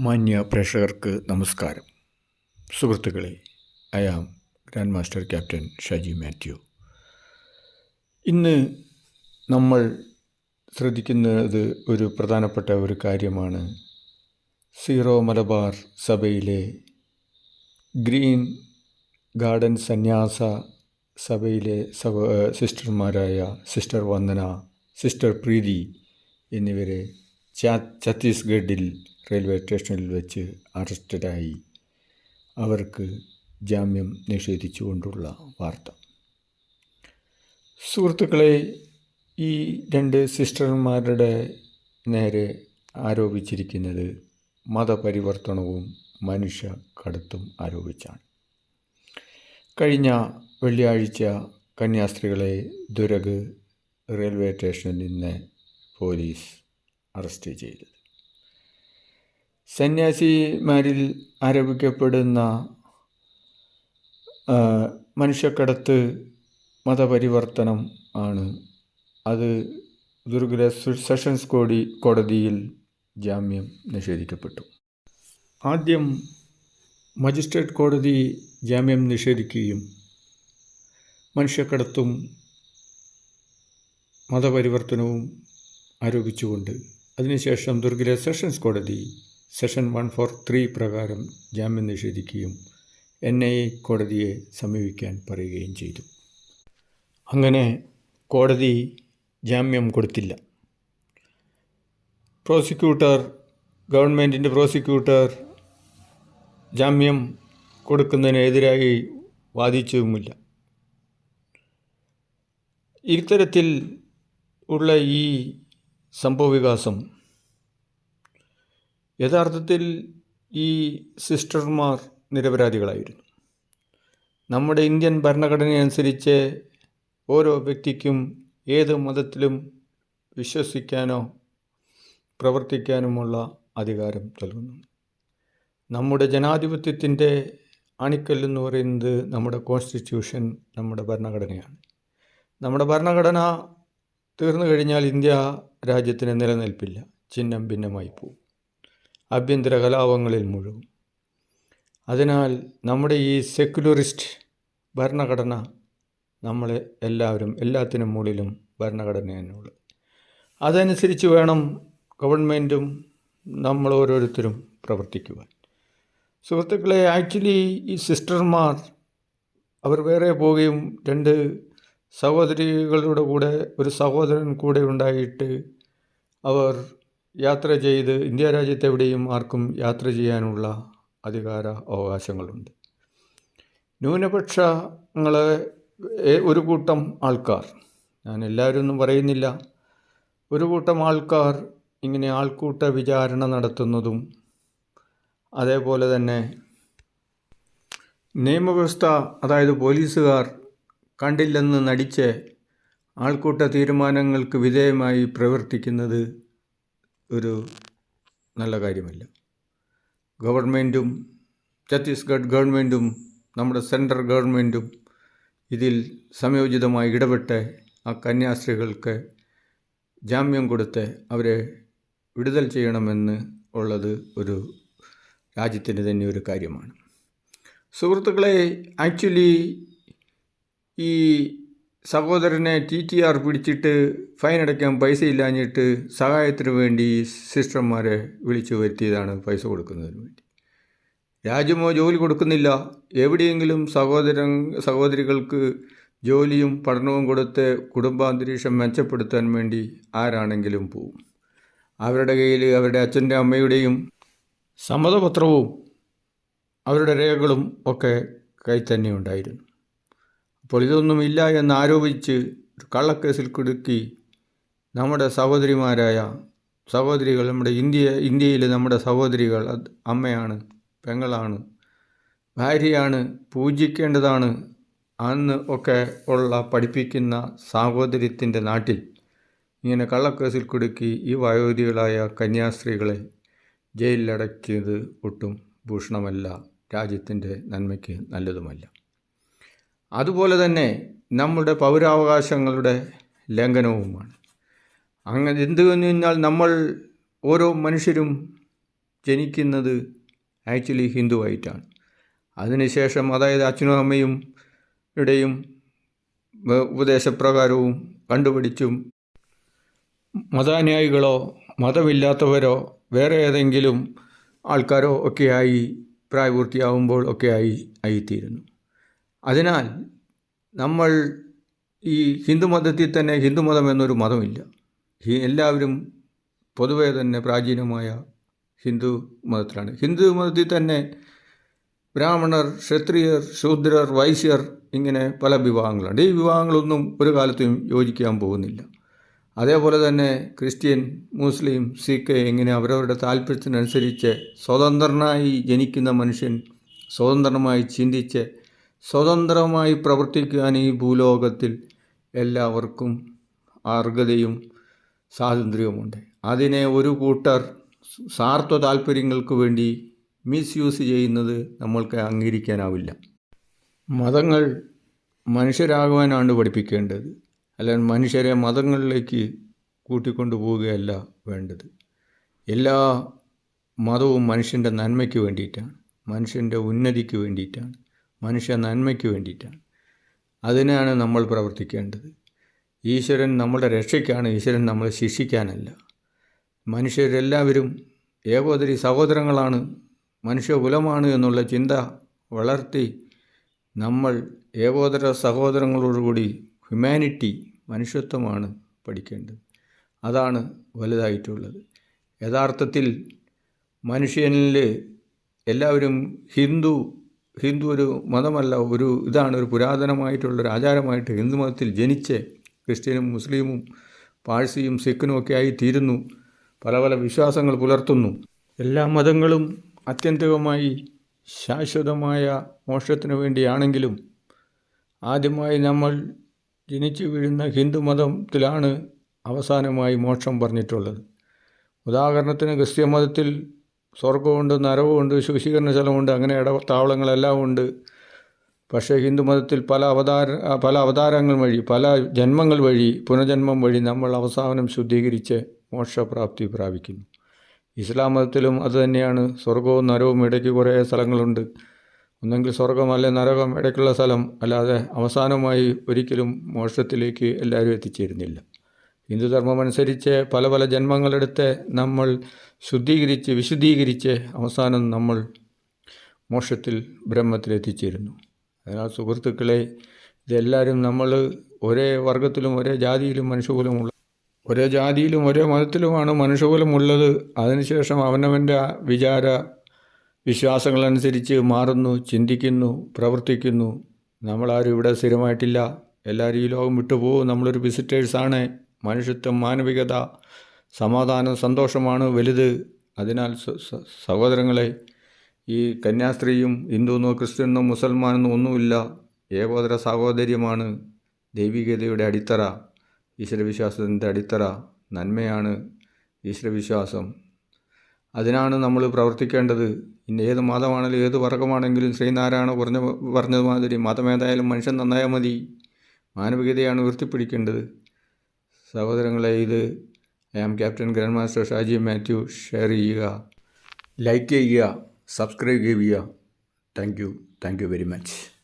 മാന്യ പ്രേക്ഷകർക്ക് നമസ്കാരം. സുഹൃത്തുക്കളെ I am grand master captain Shaji Mathew. ഇന്ന് നമ്മൾ ശ്രദ്ധിക്കുന്നത് ഒരു പ്രധാനപ്പെട്ട ഒരു കാര്യമാണ്. സീറോ മലബാർ സഭയിലെ ഗ്രീൻ ഗാർഡൻ സന്യാസ സഭയിലെ സഭ സിസ്റ്റർമാരായ സിസ്റ്റർ വന്ദന സിസ്റ്റർ പ്രീതി എന്നിവരെ ഛത്തീസ്ഗഡിൽ റെയിൽവേ സ്റ്റേഷനിൽ വെച്ച് അറസ്റ്റഡായി അവർക്ക് ജാമ്യം നിഷേധിച്ചുകൊണ്ടുള്ള വാർത്ത. സുഹൃത്തുക്കളെ ഈ രണ്ട് സിസ്റ്റർമാരുടെ നേരെ ആരോപിച്ചിരിക്കുന്നത് മതപരിവർത്തനവും മനുഷ്യ കടത്തും ആരോപിച്ചാണ്. കഴിഞ്ഞ വെള്ളിയാഴ്ച കന്യാസ്ത്രീകളെ ദുരഗ് റെയിൽവേ സ്റ്റേഷനിൽ നിന്ന് പോലീസ് അറസ്റ്റ് ചെയ്തത്. സന്യാസിമാരിൽ ആരോപിക്കപ്പെടുന്ന മനുഷ്യക്കടത്ത് മതപരിവർത്തനം ആണ്. അത് ദുർഗുല സെഷൻസ് കോടി കോടതിയിൽ ജാമ്യം നിഷേധിക്കപ്പെട്ടു. ആദ്യം മജിസ്ട്രേറ്റ് കോടതി ജാമ്യം നിഷേധിക്കുകയും മനുഷ്യക്കടത്തും മതപരിവർത്തനവും ആരോപിച്ചുകൊണ്ട് അതിനുശേഷം ദുർഗിലെ സെഷൻസ് കോടതി സെഷൻ വൺ ഫോർ ത്രീ പ്രകാരം ജാമ്യം നിഷേധിക്കുകയും എൻ ഐ എ കോടതിയെ സമീപിക്കാൻ പറയുകയും ചെയ്തു. അങ്ങനെ കോടതി ജാമ്യം കൊടുത്തില്ല. പ്രോസിക്യൂട്ടർ ഗവൺമെന്റിന്റെ പ്രോസിക്യൂട്ടർ ജാമ്യം കൊടുക്കുന്നതിനെതിരായി വാദിച്ചതുമില്ല. ഇത്തരത്തിൽ ഉള്ള ഈ സംഭവവികാസം യഥാർത്ഥത്തിൽ ഈ സിസ്റ്റർമാർ നിരപരാധികളായിരുന്നു. നമ്മുടെ ഇന്ത്യൻ ഭരണഘടനയനുസരിച്ച് ഓരോ വ്യക്തിക്കും ഏത് മതത്തിലും വിശ്വസിക്കാനോ പ്രവർത്തിക്കാനുമുള്ള അധികാരം നൽകുന്നു. നമ്മുടെ ജനാധിപത്യത്തിന്റെ അണിക്കല്ലെന്ന് പറയുന്നത് നമ്മുടെ കോൺസ്റ്റിറ്റ്യൂഷൻ നമ്മുടെ ഭരണഘടനയാണ്. നമ്മുടെ ഭരണഘടന തീർന്നു കഴിഞ്ഞാൽ ഇന്ത്യ രാജ്യത്തിന് നിലനിൽപ്പില്ല. ചിഹ്നം ഭിന്നമായി പോകും ആഭ്യന്തര കലാപങ്ങളിൽ മുഴുകും. അതിനാൽ നമ്മുടെ ഈ സെക്യുലറിസ്റ്റ് ഭരണഘടന നമ്മളെ എല്ലാവരും എല്ലാത്തിനും മുകളിലും ഭരണഘടന തന്നെയുള്ളത് അതനുസരിച്ച് വേണം ഗവൺമെന്റും നമ്മൾ ഓരോരുത്തരും പ്രവർത്തിക്കുവാൻ. സുഹൃത്തുക്കളെ ആക്ച്വലി ഈ സിസ്റ്റർമാർ അവർ വേറെ പോവുകയും രണ്ട് സഹോദരികളുടെ കൂടെ ഒരു സഹോദരൻ കൂടെ ഉണ്ടായിട്ട് അവർ യാത്ര ചെയ്ത് ഇന്ത്യ രാജ്യത്തെവിടെയും ആർക്കും യാത്ര ചെയ്യാനുള്ള അധികാര അവകാശങ്ങളുണ്ട്. ന്യൂനപക്ഷങ്ങളെ ഒരു കൂട്ടം ആൾക്കാർ ഞാൻ എല്ലാവരും ഒന്നും പറയുന്നില്ല. ഒരു കൂട്ടം ആൾക്കാർ ഇങ്ങനെ ആൾക്കൂട്ട വിചാരണ നടത്തുന്നതും അതേപോലെ തന്നെ നിയമവ്യവസ്ഥ അതായത് പോലീസുകാർ കണ്ടില്ലെന്ന് നടിച്ച് ആൾക്കൂട്ട തീരുമാനങ്ങൾക്ക് വിധേയമായി പ്രവർത്തിക്കുന്നത് ഒരു നല്ല കാര്യമല്ല. ഗവൺമെന്റും ഛത്തീസ്ഗഡ് ഗവൺമെന്റും നമ്മുടെ സെൻട്രൽ ഗവൺമെന്റും ഇതിൽ സംയോജിതമായി ഇടപെട്ട് ആ കന്യാസ്ത്രീകൾക്ക് ജാമ്യം കൊടുത്ത് അവരെ വിടുതൽ ചെയ്യണമെന്ന് ഉള്ളത് ഒരു രാജ്യത്തിന് തന്നെ ഒരു കാര്യമാണ്. സുഹൃത്തുക്കളെ ആക്ച്വലി ഈ സഹോദരനെ ടി ടി ആർ പിടിച്ചിട്ട് ഫൈൻ അടയ്ക്കാൻ പൈസ ഇല്ലാഞ്ഞിട്ട് സഹായത്തിന് വേണ്ടി സിസ്റ്റർമാരെ വിളിച്ചു വരുത്തിയതാണ് പൈസ കൊടുക്കുന്നതിന് വേണ്ടി. രാജ്യമോ ജോലി കൊടുക്കുന്നില്ല. എവിടെയെങ്കിലും സഹോദരൻ സഹോദരികൾക്ക് ജോലിയും പഠനവും കൊടുത്ത് കുടുംബാന്തരീക്ഷം മെച്ചപ്പെടുത്താൻ വേണ്ടി ആരാണെങ്കിലും പോവും. അവരുടെ കയ്യിൽ അവരുടെ അച്ഛന്റെ അമ്മയുടെയും സമ്മതപത്രവും അവരുടെ രേഖകളും ഒക്കെ കൈ തന്നെ ഉണ്ടായിരുന്നു. അപ്പോൾ ഇതൊന്നുമില്ല എന്ന് ആരോപിച്ച് ഒരു കള്ളക്കേസിൽ കുടുക്കി നമ്മുടെ സഹോദരിമാരായ സഹോദരികൾ നമ്മുടെ ഇന്ത്യ ഇന്ത്യയിൽ നമ്മുടെ സഹോദരികൾ അമ്മയാണ് പെങ്ങളാണ് ഭാര്യയാണ് പൂജിക്കേണ്ടതാണ് അന്ന് ഒക്കെ ഉള്ള പഠിപ്പിക്കുന്ന സാഹോദര്യത്തിന്റെ നാട്ടിൽ ഇങ്ങനെ കള്ളക്കേസിൽ കുടുക്കി ഈ വയോധികളായ കന്യാസ്ത്രീകളെ ജയിലിലടക്കിയത് ഒട്ടും ഭൂഷണമല്ല. രാജ്യത്തിന്റെ നന്മയ്ക്ക് നല്ലതുമല്ല. അതുപോലെ തന്നെ നമ്മുടെ പൗരാവകാശങ്ങളുടെ ലംഘനവുമാണ്. അങ്ങനെ എന്ത് കഴിഞ്ഞാൽ നമ്മൾ ഓരോ മനുഷ്യരും ജനിക്കുന്നത് ആക്ച്വലി ഹിന്ദുവായിട്ടാണ്. അതിനുശേഷം അതായത് അച്ഛനും അമ്മയും ഇടയും ഉപദേശപ്രകാരവും കണ്ടുപിടിച്ചും മതാനുയായികളോ മതമില്ലാത്തവരോ വേറെ ഏതെങ്കിലും ആൾക്കാരോ ഒക്കെയായി പ്രായപൂർത്തിയാവുമ്പോൾ ഒക്കെയായി ആയിത്തീരുന്നു. അതിനാൽ നമ്മൾ ഈ ഹിന്ദുമതത്തിൽ തന്നെ ഹിന്ദുമതം എന്നൊരു മതമില്ല. എല്ലാവരും പൊതുവെ തന്നെ പ്രാചീനമായ ഹിന്ദു മതത്തിലാണ്. ഹിന്ദു മതത്തിൽ തന്നെ ബ്രാഹ്മണർ ക്ഷത്രിയർ ശൂദ്രർ വൈശ്യർ ഇങ്ങനെ പല വിഭാഗങ്ങളുണ്ട് ഈ വിഭാഗങ്ങളൊന്നും ഒരു കാലത്തും യോജിക്കാൻ പോകുന്നില്ല. അതേപോലെ തന്നെ ക്രിസ്ത്യൻ മുസ്ലിം സിഖ് ഇങ്ങനെ അവരവരുടെ താല്പര്യത്തിനനുസരിച്ച് സ്വതന്ത്രനായി ജനിക്കുന്ന മനുഷ്യൻ സ്വതന്ത്രമായി ചിന്തിച്ച് സ്വതന്ത്രമായി പ്രവർത്തിക്കാൻ ഈ ഭൂലോകത്തിൽ എല്ലാവർക്കും അർഹതയും സ്വാതന്ത്ര്യവുമുണ്ട്. അതിനെ ഒരു കൂട്ടർ സ്വാർത്ഥ താല്പര്യങ്ങൾക്ക് വേണ്ടി മിസ്യൂസ് ചെയ്യുന്നത് നമ്മൾക്ക് അംഗീകരിക്കാനാവില്ല. മതങ്ങൾ മനുഷ്യരാകുവാനാണ് പഠിപ്പിക്കേണ്ടത്. അല്ലാതെ മനുഷ്യരെ മതങ്ങളിലേക്ക് കൂട്ടിക്കൊണ്ടു പോവുകയല്ല വേണ്ടത്. എല്ലാ മതവും മനുഷ്യന്റെ നന്മയ്ക്ക് വേണ്ടിയിട്ടാണ്. മനുഷ്യന്റെ ഉന്നതിക്ക് വേണ്ടിയിട്ടാണ്. മനുഷ്യ നന്മയ്ക്ക് വേണ്ടിയിട്ടാണ്. അതിനാണ് നമ്മൾ പ്രവർത്തിക്കേണ്ടത്. ഈശ്വരൻ നമ്മുടെ രക്ഷയ്ക്കാണ് ഈശ്വരൻ നമ്മളെ ശിക്ഷിക്കാനല്ല. മനുഷ്യരെല്ലാവരും ഏകോദരി സഹോദരങ്ങളാണ് മനുഷ്യകുലമാണ് എന്നുള്ള ചിന്ത വളർത്തി നമ്മൾ ഏകോദര സഹോദരങ്ങളോടുകൂടി ഹ്യൂമാനിറ്റി മനുഷ്യത്വമാണ് പഠിക്കേണ്ടത്. അതാണ് വലുതായിട്ടുള്ളത്. യഥാർത്ഥത്തിൽ മനുഷ്യനിൽ എല്ലാവരും ഹിന്ദു ഹിന്ദു ഒരു മതമല്ല ഒരു ഇതാണ് ഒരു പുരാതനമായിട്ടുള്ളൊരു ആചാരമായിട്ട് ഹിന്ദു മതത്തിൽ ജനിച്ച് ക്രിസ്ത്യനും മുസ്ലിമും പാഴ്സിയും സിഖിനും ഒക്കെ ആയി തീരുന്നു പല പല വിശ്വാസങ്ങൾ പുലർത്തുന്നു. എല്ലാ മതങ്ങളും ആത്യന്തികമായി ശാശ്വതമായ മോക്ഷത്തിന് വേണ്ടിയാണെങ്കിലും ആദ്യമായി നമ്മൾ ജനിച്ചു വീഴുന്ന ഹിന്ദു മതത്തിലാണ് അവസാനമായി മോക്ഷം പറഞ്ഞിട്ടുള്ളത്. ഉദാഹരണത്തിന് ക്രിസ്ത്യ മതത്തിൽ സ്വർഗമുണ്ട് നരവുമുണ്ട് ശുചീകരണ ശലമുണ്ട് അങ്ങനെ ഇടത്താവളങ്ങളെല്ലാം ഉണ്ട്. പക്ഷേ ഹിന്ദുമതത്തിൽ പല അവതാര പല അവതാരങ്ങൾ വഴി പല ജന്മങ്ങൾ വഴി പുനർജന്മം വഴി നമ്മൾ അവസാനം ശുദ്ധീകരിച്ച് മോക്ഷപ്രാപ്തി പ്രാപിക്കുന്നു. ഇസ്ലാം മതത്തിലും അതുതന്നെയാണ് സ്വർഗവും നരവും ഇടയ്ക്ക് കുറേ സ്ഥലങ്ങളുണ്ട്. ഒന്നെങ്കിൽ സ്വർഗം അല്ലെ നരകം ഇടയ്ക്കുള്ള സ്ഥലം അല്ലാതെ അവസാനമായി ഒരിക്കലും മോക്ഷത്തിലേക്ക് എല്ലാവരും എത്തിച്ചേരുന്നില്ല. ഹിന്ദുധർമ്മം അനുസരിച്ച് പല പല ജന്മങ്ങളെടുത്ത് നമ്മൾ ശുദ്ധീകരിച്ച് വിശുദ്ധീകരിച്ച് അവസാനം നമ്മൾ മോക്ഷത്തിൽ ബ്രഹ്മത്തിൽ എത്തിച്ചേരുന്നു. അതിനാൽ സുഹൃത്തുക്കളെ ഇതെല്ലാവരും നമ്മൾ ഒരേ വർഗത്തിലും ഒരേ ജാതിയിലും മനുഷ്യകുലമുള്ള ഒരേ ജാതിയിലും ഒരേ മതത്തിലുമാണ് മനുഷ്യകുലമുള്ളത്. അതിനുശേഷം അവനവന്റെ വിചാര വിശ്വാസങ്ങളനുസരിച്ച് മാറുന്നു ചിന്തിക്കുന്നു പ്രവർത്തിക്കുന്നു. നമ്മളാരും ഇവിടെ സ്ഥിരമായിട്ടില്ല. എല്ലാവരും ഈ ലോകം വിട്ടുപോകും. നമ്മളൊരു വിസിറ്റേഴ്സാണ് മനുഷ്യത്വം മാനവികത സമാധാനം സന്തോഷമാണ് വലുത്. അതിനാൽ സഹോദരങ്ങളെ ഈ കന്യാസ്ത്രീയും ഹിന്ദുവെന്നോ ക്രിസ്ത്യനെന്നോ മുസൽമാനെന്നോ ഒന്നുമില്ല. ഏകോദര സഹോദര്യമാണ് ദൈവികതയുടെ അടിത്തറ. ഈശ്വരവിശ്വാസത്തിന്റെ അടിത്തറ. നന്മയാണ് ഈശ്വരവിശ്വാസം. അതിനാണ് നമ്മൾ പ്രവർത്തിക്കേണ്ടത്. ഇന്ന് ഏത് മതമാണെങ്കിലും ഏത് വർഗമാണെങ്കിലും ശ്രീനാരായണ പറഞ്ഞ പറഞ്ഞതുമാതിരി മതമേതായാലും മനുഷ്യൻ നന്നായാൽ മതി. മാനവികതയാണ് ഉയർത്തിപ്പിടിക്കേണ്ടത്. സഹോദരങ്ങളെ ഇത് I am captain grand master Shaji Mathew share ചെയ്യുക. ലൈക്ക് ചെയ്യുക സബ്സ്ക്രൈബ് ചെയ്യുക. Thank you. Thank you very much.